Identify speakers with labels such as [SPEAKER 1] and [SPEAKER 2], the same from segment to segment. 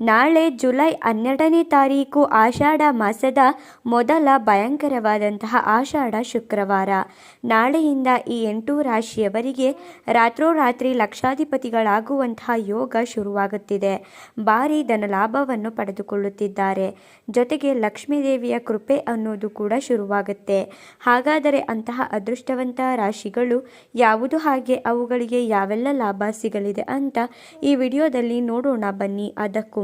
[SPEAKER 1] ನಾಳೆ ಜುಲೈ ಹನ್ನೆರಡನೇ ತಾರೀಕು ಆಷಾಢ ಮಾಸದ ಮೊದಲ ಭಯಂಕರವಾದಂತಹ ಆಷಾಢ ಶುಕ್ರವಾರ. ನಾಳೆಯಿಂದ ಈ ಎಂಟು ರಾಶಿಯವರಿಗೆ ರಾತ್ರೋರಾತ್ರಿ ಲಕ್ಷಾಧಿಪತಿಗಳಾಗುವಂತಹ ಯೋಗ ಶುರುವಾಗುತ್ತಿದೆ. ಭಾರಿ ಧನಲಾಭವನ್ನು ಪಡೆದುಕೊಳ್ಳುತ್ತಿದ್ದಾರೆ. ಜೊತೆಗೆ ಲಕ್ಷ್ಮೀದೇವಿಯ ಕೃಪೆ ಅನ್ನೋದು ಕೂಡ ಶುರುವಾಗುತ್ತೆ. ಹಾಗಾದರೆ ಅಂತಹ ಅದೃಷ್ಟವಂತ ರಾಶಿಗಳು ಯಾವುದು ಹಾಗೆ ಅವುಗಳಿಗೆ ಯಾವೆಲ್ಲ ಲಾಭ ಸಿಗಲಿದೆ ಅಂತ ಈ ವಿಡಿಯೋದಲ್ಲಿ ನೋಡೋಣ ಬನ್ನಿ. ಅದಕ್ಕೂ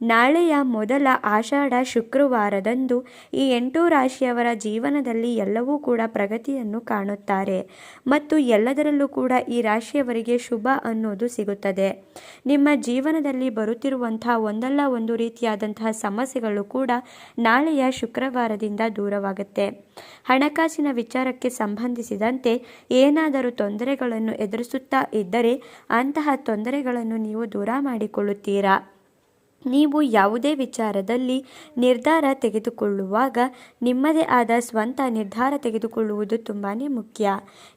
[SPEAKER 1] ನಾಳೆಯ ಮೊದಲ ಆಷಾಢ ಶುಕ್ರವಾರದಂದು ಈ ಎಂಟು ರಾಶಿಯವರ ಜೀವನದಲ್ಲಿ ಎಲ್ಲವೂ ಕೂಡ ಪ್ರಗತಿಯನ್ನು ಕಾಣುತ್ತಾರೆ. ಮತ್ತು ಎಲ್ಲದರಲ್ಲೂ ಕೂಡ ಈ ರಾಶಿಯವರಿಗೆ ಶುಭ ಅನ್ನೋದು ಸಿಗುತ್ತದೆ. ನಿಮ್ಮ ಜೀವನದಲ್ಲಿ ಬರುತ್ತಿರುವಂತಹ ಒಂದಲ್ಲ ಒಂದು ರೀತಿಯಾದಂತಹ ಸಮಸ್ಯೆಗಳು ಕೂಡ ನಾಳೆಯ ಶುಕ್ರವಾರದಿಂದ ದೂರವಾಗುತ್ತೆ. ಹಣಕಾಸಿನ ವಿಚಾರಕ್ಕೆ ಸಂಬಂಧಿಸಿದಂತೆ ಏನಾದರೂ ತೊಂದರೆಗಳನ್ನು ಎದುರಿಸುತ್ತಾ ಇದ್ದರೆ ಅಂತಹ ತೊಂದರೆಗಳನ್ನು ನೀವು ದೂರ ಮಾಡಿಕೊಳ್ಳುತ್ತೀರಾ? ನೀವು ಯಾವುದೇ ವಿಚಾರದಲ್ಲಿ ನಿರ್ಧಾರ ತೆಗೆದುಕೊಳ್ಳುವಾಗ ನಿಮ್ಮದೇ ಆದ ಸ್ವಂತ ನಿರ್ಧಾರ ತೆಗೆದುಕೊಳ್ಳುವುದು ತುಂಬಾ ಮುಖ್ಯ.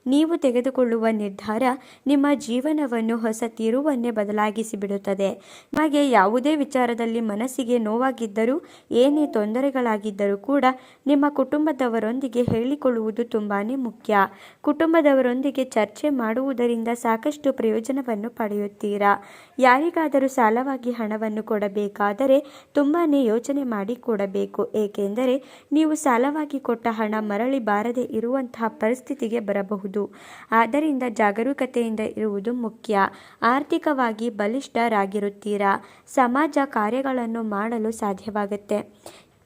[SPEAKER 1] ನೀವು ತೆಗೆದುಕೊಳ್ಳುವ ನಿರ್ಧಾರ ನಿಮ್ಮ ಜೀವನವನ್ನು ಹೊಸ ತಿರುವನ್ನೇ ಬದಲಾಗಿಸಿಬಿಡುತ್ತದೆ. ನಿಮಗೆ ಯಾವುದೇ ವಿಚಾರದಲ್ಲಿ ಮನಸ್ಸಿಗೆ ನೋವಾಗಿದ್ದರೂ, ಏನೇ ತೊಂದರೆಗಳಾಗಿದ್ದರೂ ಕೂಡ ನಿಮ್ಮ ಕುಟುಂಬದವರೊಂದಿಗೆ ಹೇಳಿಕೊಳ್ಳುವುದು ತುಂಬಾ ಮುಖ್ಯ. ಕುಟುಂಬದವರೊಂದಿಗೆ ಚರ್ಚೆ ಮಾಡುವುದರಿಂದ ಸಾಕಷ್ಟು ಪ್ರಯೋಜನವನ್ನು ಪಡೆಯುತ್ತೀರಾ? ಯಾರಿಗಾದರೂ ಸಾಲವಾಗಿ ಹಣವನ್ನು ಕೊಡ ಬೇಕಾದರೆ ತುಂಬಾ ಯೋಚನೆ ಮಾಡಿ ಕೊಡಬೇಕು. ಏಕೆಂದರೆ ನೀವು ಸಾಲವಾಗಿ ಕೊಟ್ಟ ಹಣ ಮರಳಿ ಬಾರದೆ ಇರುವಂತಹ ಪರಿಸ್ಥಿತಿಗೆ ಬರಬಹುದು. ಆದ್ದರಿಂದ ಜಾಗರೂಕತೆಯಿಂದ ಇರುವುದು ಮುಖ್ಯ. ಆರ್ಥಿಕವಾಗಿ ಬಲಿಷ್ಠರಾಗಿರುತ್ತೀರಾ? ಸಮಾಜ ಕಾರ್ಯಗಳನ್ನು ಮಾಡಲು ಸಾಧ್ಯವಾಗುತ್ತೆ.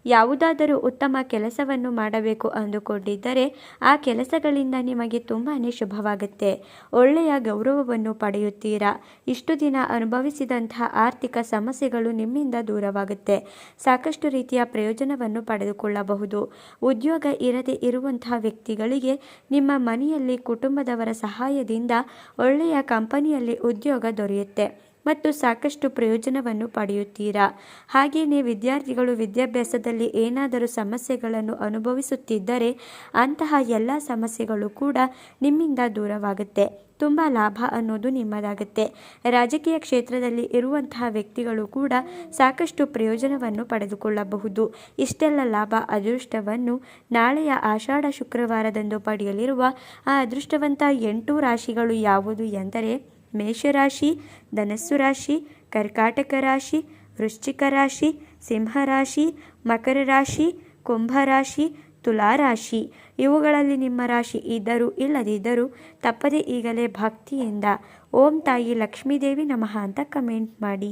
[SPEAKER 1] ಯಾವುದಾದರೂ ಉತ್ತಮ ಕೆಲಸವನ್ನು ಮಾಡಬೇಕು ಅಂದುಕೊಂಡಿದ್ದರೆ ಆ ಕೆಲಸಗಳಿಂದ ನಿಮಗೆ ತುಂಬಾ ಶುಭವಾಗುತ್ತೆ. ಒಳ್ಳೆಯ ಗೌರವವನ್ನು ಪಡೆಯುತ್ತೀರಾ? ಇಷ್ಟು ದಿನ ಅನುಭವಿಸಿದಂತಹ ಆರ್ಥಿಕ ಸಮಸ್ಯೆಗಳು ನಿಮ್ಮಿಂದ ದೂರವಾಗುತ್ತೆ. ಸಾಕಷ್ಟು ರೀತಿಯ ಪ್ರಯೋಜನವನ್ನು ಪಡೆದುಕೊಳ್ಳಬಹುದು. ಉದ್ಯೋಗ ಇರದೆ ಇರುವಂತಹ ವ್ಯಕ್ತಿಗಳಿಗೆ ನಿಮ್ಮ ಮನೆಯಲ್ಲಿ ಕುಟುಂಬದವರ ಸಹಾಯದಿಂದ ಒಳ್ಳೆಯ ಕಂಪನಿಯಲ್ಲಿ ಉದ್ಯೋಗ ದೊರೆಯುತ್ತೆ. ಮತ್ತು ಸಾಕಷ್ಟು ಪ್ರಯೋಜನವನ್ನು ಪಡೆಯುತ್ತೀರಾ? ಹಾಗೆಯೇ ವಿದ್ಯಾರ್ಥಿಗಳು ವಿದ್ಯಾಭ್ಯಾಸದಲ್ಲಿ ಏನಾದರೂ ಸಮಸ್ಯೆಗಳನ್ನು ಅನುಭವಿಸುತ್ತಿದ್ದರೆ ಅಂತಹ ಎಲ್ಲ ಸಮಸ್ಯೆಗಳು ಕೂಡ ನಿಮ್ಮಿಂದ ದೂರವಾಗುತ್ತೆ. ತುಂಬ ಲಾಭ ಅನ್ನೋದು ನಿಮ್ಮದಾಗುತ್ತೆ. ರಾಜಕೀಯ ಕ್ಷೇತ್ರದಲ್ಲಿ ಇರುವಂತಹ ವ್ಯಕ್ತಿಗಳು ಕೂಡ ಸಾಕಷ್ಟು ಪ್ರಯೋಜನವನ್ನು ಪಡೆದುಕೊಳ್ಳಬಹುದು. ಇಷ್ಟೆಲ್ಲ ಲಾಭ ಅದೃಷ್ಟವನ್ನು ನಾಳೆಯ ಆಷಾಢ ಶುಕ್ರವಾರದಂದು ಪಡೆಯಲಿರುವ ಆ ಅದೃಷ್ಟವಂತ ಎಂಟು ರಾಶಿಗಳು ಯಾವುದು ಎಂದರೆ ಮೇಷರಾಶಿ, ಧನಸ್ಸು ರಾಶಿ, ಕರ್ಕಾಟಕ ರಾಶಿ, ವೃಶ್ಚಿಕ ರಾಶಿ ಸಿಂಹರಾಶಿ ಮಕರ ರಾಶಿ ಕುಂಭರಾಶಿ ತುಲಾರಾಶಿ ಇವುಗಳಲ್ಲಿ ನಿಮ್ಮ ರಾಶಿ ಇದ್ದರೂ ಇಲ್ಲದಿದ್ದರೂ ತಪ್ಪದೇ ಈಗಲೇ ಭಕ್ತಿಯಿಂದ ಓಂ ತಾಯಿ ಲಕ್ಷ್ಮೀದೇವಿ ನಮಃ ಅಂತ ಕಮೆಂಟ್ ಮಾಡಿ.